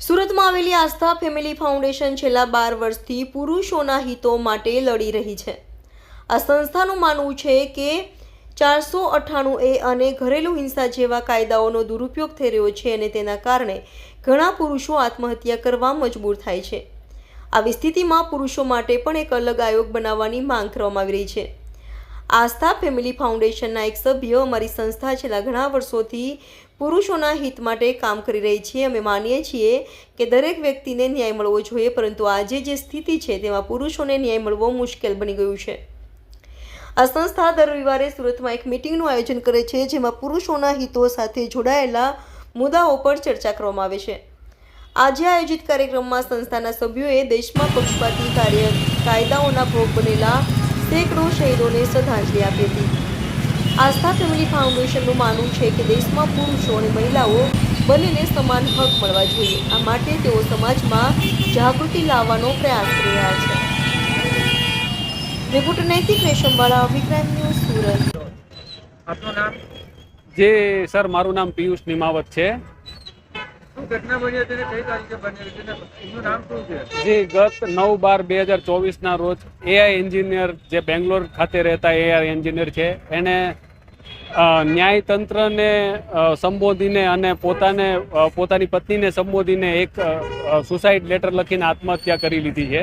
સુરતમાં આવેલી આસ્થા family foundation છેલ્લા બાર વર્ષથી પુરુષોના હિતો માટે લડી રહી છે. આ સંસ્થાનું માનવું છે કે ચારસો અઠ્ઠાણું એ અને ઘરેલુ હિંસા જેવા કાયદાઓનો દુરુપયોગ થઈ રહ્યો છે અને તેના કારણે ઘણા પુરુષો આત્મહત્યા કરવા મજબૂર થાય છે. આવી સ્થિતિમાં પુરુષો માટે પણ એક અલગ આયોગ બનાવવાની માંગ કરવામાં આવી રહી છે. આસ્થા ફેમિલી ફાઉન્ડેશનના એક સભ્ય અમારી સંસ્થા છેલ્લા ઘણા વર્ષોથી પુરુષોના હિત માટે કામ કરી રહી છીએ અમે માનીએ છીએ કે દરેક વ્યક્તિને ન્યાય મળવો જોઈએ, પરંતુ આજે જે સ્થિતિ છે તેમાં પુરુષોને ન્યાય મળવો મુશ્કેલ બની ગયું છે. આ સંસ્થા દર રવિવારે સુરતમાં એક મિટિંગનું આયોજન કરે છે, જેમાં પુરુષોના હિતો સાથે જોડાયેલા મુદ્દાઓ પર ચર્ચા કરવામાં આવે છે. આજે આયોજિત કાર્યક્રમમાં સંસ્થાના સભ્યોએ દેશમાં પક્ષપાતી કાર્ય કાયદાઓના ભોગ બનેલા સેંકડો શહીદોને શ્રદ્ધાંજલિ આપી હતી. આસ્થા ફેમિલી ફાઉન્ડેશનનું માનવું છે કે દેશમાં પુરુષો અને મહિલાઓ બંનેને સમાન હક મળવા જોઈએ. આ માટે તેઓ સમાજમાં જાગૃતિ લાવવાનો પ્રયાસ કરી રહ્યા છે. રિપોર્ટર નૈતિક રેશમવાળા વિક્રમ ન્યૂઝ સુરત. આપનું નામ? જે સર મારું નામ પિયુષ નિમાવત છે. જી, ગત નવ બાર બે હજાર ચોવીસના રોજ એઆઈ એન્જિનિયર જે બેંગ્લોર ખાતે રહેતા એઆઈ એન્જિનિયર છે એણે ન્યાયતંત્રને સંબોધીને અને પોતાને પોતાની પત્નીને સંબોધીને એક સુસાઇડ લેટર લખીને આત્મહત્યા કરી લીધી છે.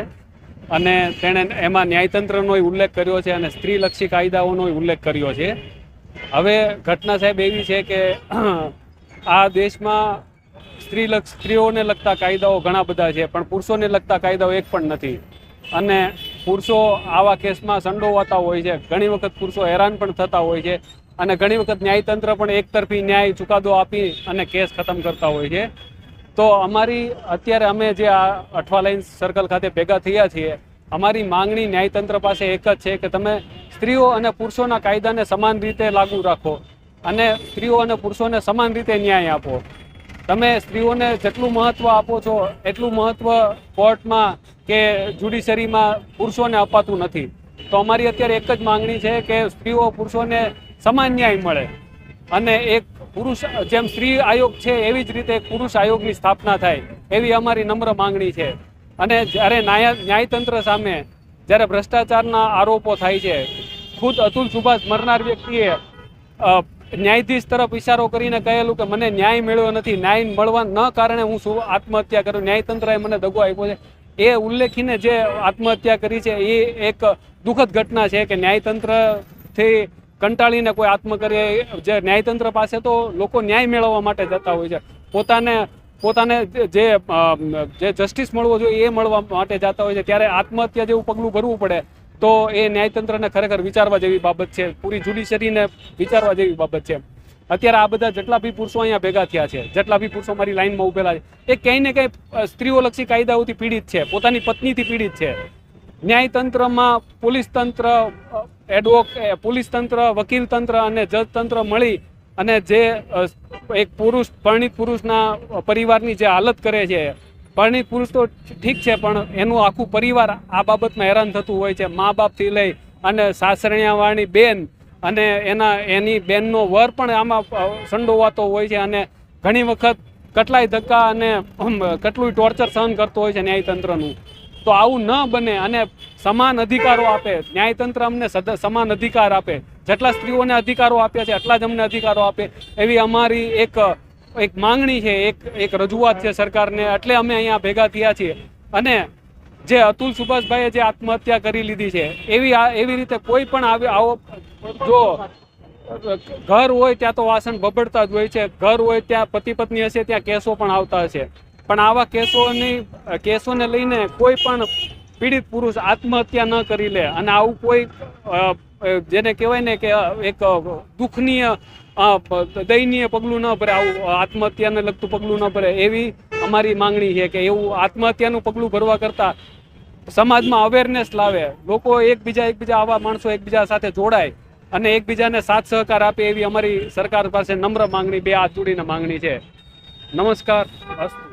અને તેણે એમાં ન્યાયતંત્રનો ઉલ્લેખ કર્યો છે અને સ્ત્રીલક્ષી કાયદાઓનો ઉલ્લેખ કર્યો છે. હવે ઘટના સાહેબ એવી છે કે, આ દેશમાં સ્ત્રીલક્ષ સ્ત્રીઓને લગતા કાયદાઓ ઘણા બધા છે, પણ પુરુષોને લગતા કાયદાઓ એક પણ નથી. અને પુરુષો આવા કેસમાં સંડોવાતા હોય છે, ઘણી વખત પુરુષો હેરાન પણ થતા હોય છે, અને ઘણી વખત ન્યાયતંત્ર પણ એકતરફી ન્યાય ચુકાદો આપી અને કેસ ખતમ કરતા હોય છે. તો અમારી, અત્યારે અમે જે આ અઠવા લાઇન્સ સર્કલ ખાતે ભેગા થયા છીએ, અમારી માંગણી ન્યાયતંત્ર પાસે એક જ છે કે તમે સ્ત્રીઓ અને પુરુષોના કાયદાને સમાન રીતે લાગુ રાખો અને સ્ત્રીઓ અને પુરુષોને સમાન રીતે ન્યાય આપો. તમે સ્ત્રીઓને જેટલું મહત્વ આપો છો, એટલું મહત્વ કોર્ટમાં કે જ્યુડિશરીમાં પુરુષોને અપાતું નથી. તો અમારી અત્યારે એક જ માંગણી છે કે સ્ત્રીઓ પુરુષોને સમાન ન્યાય મળે. અને એક પુરુષ, જેમ સ્ત્રી આયોગ છે, એવી જ રીતે પુરુષ આયોગની સ્થાપના થાય, એવી અમારી નમ્ર માંગણી છે. અને જ્યારે ન્યાય, ન્યાયતંત્ર સામે જ્યારે ભ્રષ્ટાચારના આરોપો થાય છે, ખુદ અતુલ સુભાષ મરનાર વ્યક્તિએ ન્યાયાધીશ તરફ ઇશારો કરીને કહેલું કે મને ન્યાય મેળવ્યો નથી, ન્યાય મળવા ન કારણે હું શું આત્મહત્યા કરું? ન્યાયતંત્રએ મને દગો આપ્યો છે. એ ઉલ્લેખીને જે આત્મહત્યા કરી છે, એ એક દુઃખદ ઘટના છે કે ન્યાયતંત્રથી કંટાળીને કોઈ આત્મ કરે જે ન્યાયતંત્ર પાસે તો લોકો ન્યાય મેળવવા માટે જતા હોય છે. પોતાને પોતાને જે જે જસ્ટિસ મળવો જોઈએ એ મળવા માટે જતા હોય છે. ત્યારે આત્મહત્યા જેવું પગલું ભરવું પડે. તો એ ન્યાયતંત્રને ખરેખર વિચારવા જેવી બાબત છે, પૂરી જ્યુડિશરીને વિચારવા જેવી બાબત છે. અત્યારે આ બધા જેટલા બી પુરુષો અહીંયા ભેગા થયા છે, જેટલા બી પુરુષો મારી લાઈનમાં ઉભેલા છે, એ ક્યાંય ને ક્યાંય સ્ત્રીઓલક્ષી કાયદાઓથી પીડિત છે, પોતાની પત્નીથી પીડિત છે. ન્યાયતંત્રમાં પોલીસ તંત્ર એડવોક પોલીસ તંત્ર, વકીલ તંત્ર અને જજ તંત્ર મળી અને જે એક પુરુષ, પરણિત પુરુષના પરિવારની જે હાલત કરે છે પરણિત પુરુષ તો ઠીક છે, પણ એનું આખું પરિવાર આ બાબતમાં હેરાન થતું હોય છે. મા બાપથી લઈ અને સાસરણિયાવાળી બેન અને એના, એની બેનનો વર પણ આમાં સંડોવાતો હોય છે અને ઘણી વખત કેટલાય ધક્કા અને કેટલું ટોર્ચર સહન કરતો હોય છે ન્યાયતંત્રનું. તો આવું ન બને અને સમાન અધિકારો આપે. ન્યાયતંત્ર અમને સમાન અધિકાર આપે. જેટલા સ્ત્રીઓને અધિકારો આપ્યા છે, એટલા જ અમને અધિકારો આપે. એવી અમારી એક એક માંગણી છે, એક એક રજૂઆત છે સરકારને, એટલે અમે અહીંયા ભેગા થયા છીએ. અને જે અતુલ સુભાષભાઈએ જે આત્મહત્યા કરી લીધી છે, એવી એવી રીતે કોઈ પણ આવે જો ઘર હોય ત્યાં તો વાસણ બબડતા જ હોય છે, ઘર હોય ત્યાં પતિ પત્ની હશે ત્યાં કેસો પણ આવતા હશે. પણ આવા કેસોની, કેસોને લઈને કોઈ પણ પીડિત પુરુષ આત્મહત્યા ન કરી લે. અને આવું કોઈ જેને કહેવાય ને કે એક દુઃખનીય દયનીય પગલું ન ભરે, આવું આત્મહત્યાને લગતું પગલું ન ભરે, એવી અમારી માંગણી છે કે એવું આત્મહત્યાનું પગલું ભરવા કરતાં સમાજમાં અવેરનેસ લાવે. લોકો એકબીજા એકબીજા, આવા માણસો એકબીજા સાથે જોડાય અને એકબીજાને સાથ સહકાર આપે એવી અમારી સરકાર પાસે નમ્ર માંગણી, બે હાથ જોડીને માંગણી છે. નમસ્કાર. અસ્તુ